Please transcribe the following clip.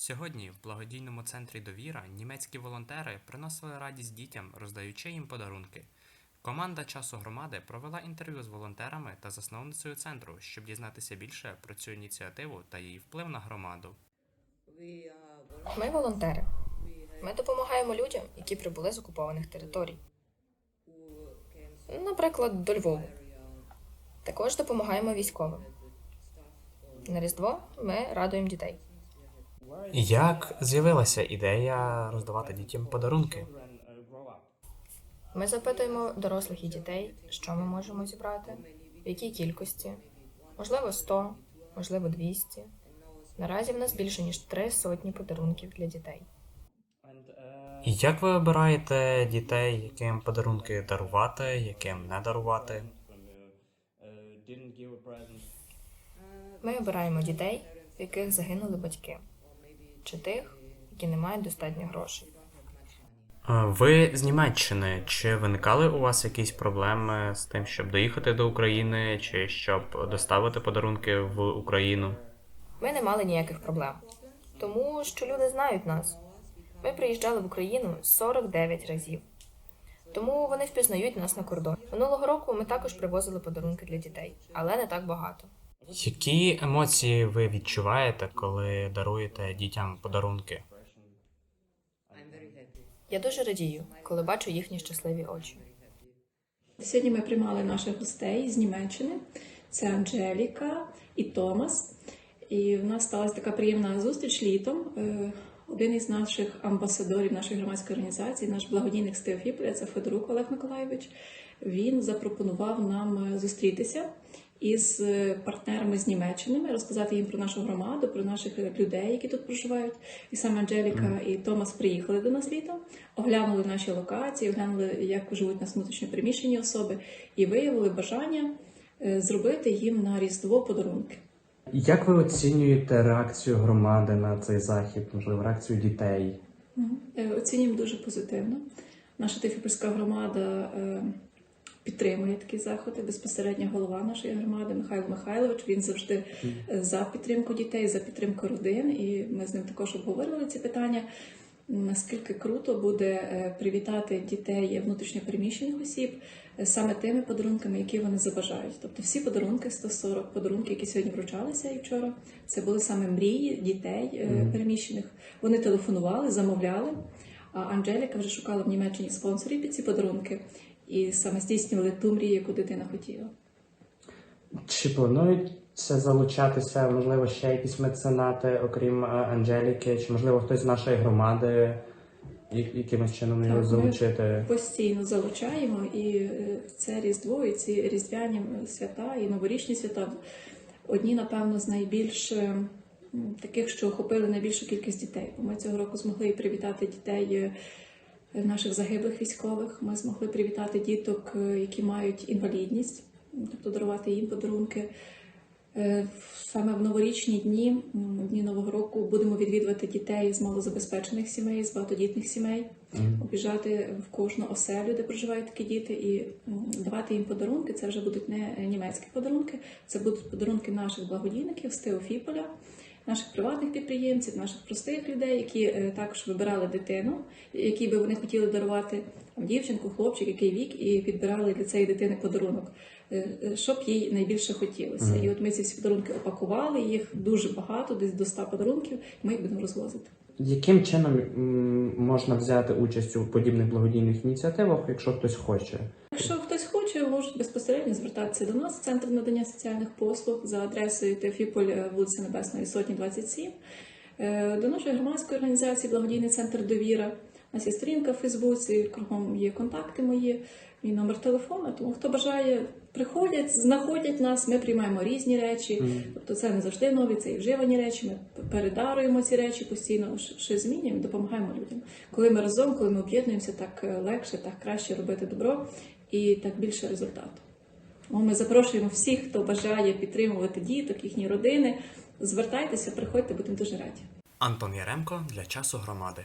Сьогодні в благодійному центрі Довіра німецькі волонтери приносили радість дітям, роздаючи їм подарунки. Команда часу громади провела інтерв'ю з волонтерами та засновницею центру, щоб дізнатися більше про цю ініціативу та її вплив на громаду. Ми волонтери. Ми допомагаємо людям, які прибули з окупованих територій. Наприклад, до Львову. Також допомагаємо військовим. На Різдво ми радуємо дітей. Як з'явилася ідея роздавати дітям подарунки? Ми запитуємо дорослих і дітей, що ми можемо зібрати, в якій кількості, можливо, 100, можливо, 200. Наразі в нас більше ніж три сотні подарунків для дітей. Як ви обираєте дітей, яким подарунки дарувати, яким не дарувати? Ми обираємо дітей, в яких загинули батьки, чи тих, які не мають достатньо грошей. Ви з Німеччини. Чи виникали у вас якісь проблеми з тим, щоб доїхати до України, чи щоб доставити подарунки в Україну? Ми не мали ніяких проблем, тому що люди знають нас. Ми приїжджали в Україну 49 разів. Тому вони впізнають нас на кордоні. Минулого року ми також привозили подарунки для дітей, але не так багато. Які емоції ви відчуваєте, коли даруєте дітям подарунки? Я дуже радію, коли бачу їхні щасливі очі. Сьогодні ми приймали наших гостей з Німеччини. Це Анжеліка і Томас. І в нас сталася така приємна зустріч літом. Е, Один із наших амбасадорів нашої громадської організації, наш благодійник з Теофіполя, це Федорук Олег Миколайович. Він запропонував нам е, зустрітися із е, партнерами з Німеччини, розказати їм про нашу громаду, про наших е, людей, які тут проживають. І саме Анжеліка і Томас приїхали до нас літом, оглянули наші локації, оглянули, як живуть нас внутрішньо приміщені особи, і виявили бажання е, зробити їм на Різдво подарунки. Як ви оцінюєте реакцію громади на цей захід, можливо, реакцію дітей? Оцінюємо дуже позитивно. Наша Тифіпольська громада підтримує такі заходи. Безпосередньо голова нашої громади Михайло Михайлович. Він завжди е, за підтримку дітей, за підтримку родин. І ми з ним також обговорювали ці питання. Наскільки круто буде е, привітати дітей внутрішньопереміщених осіб е, саме тими подарунками, які вони забажають. Тобто всі подарунки, 140 подарунки, які сьогодні вручалися і вчора, це були саме мрії дітей переміщених. Вони телефонували, замовляли. А Анжеліка вже шукала в Німеччині спонсорів під ці подарунки і саме здійснювали ту мрію, яку дитина хотіла. Чи планується залучатися, можливо, ще якісь меценати, окрім е, Анжеліки, чи можливо хтось з нашої громади якимось чином його залучити? Постійно залучаємо і е, це Різдво, і ці різдвяні свята, і новорічні свята одні, напевно, з найбільш е, таких, що охопили найбільшу кількість дітей. Бо ми цього року змогли і привітати дітей. Е, Наших загиблих військових ми змогли привітати діток, е, які мають інвалідність, тобто дарувати їм подарунки. Е, Саме в новорічні дні, дні Нового року, будемо відвідувати дітей з малозабезпечених сімей, з багатодітних сімей обіжати в кожну оселю, де проживають такі діти, і давати їм подарунки. Це вже будуть не німецькі подарунки, це будуть подарунки наших благодійників з Теофіполя, наших приватних підприємців, наших простих людей, які е, також вибирали дитину, якій би вони хотіли дарувати там, дівчинку, хлопчик, який вік, і підбирали для цієї дитини подарунок, е, е, що б їй найбільше хотілося. І от ми ці всі подарунки опакували, їх дуже багато, десь до 100 подарунків. Ми їх будемо розвозити. Яким чином можна взяти участь у подібних благодійних ініціативах, якщо хтось хоче? Якщо безпосередньо звертатися до нас, центр надання соціальних послуг за адресою Теофіполь, е, вулиця Небесної Сотні, 27. Е, До нашої громадської організації Благодійний центр Довіра. У нас є сторінка в Фейсбуці, кругом є контакти мої, мій номер телефону. Тому хто бажає, приходять, знаходять нас. Ми приймаємо різні речі. Мгм. Тобто це не завжди нові, це і вживані речі. Ми передаруємо ці речі постійно, щось змінюємо, допомагаємо людям. Коли ми разом, коли ми об'єднуємося, так е, легше, так краще робити добро і так більше результату. Тому ми запрошуємо всіх, хто бажає підтримувати діток, їхні родини. Звертайтеся, приходьте, будемо дуже раді. Антон Яремко для часу громади.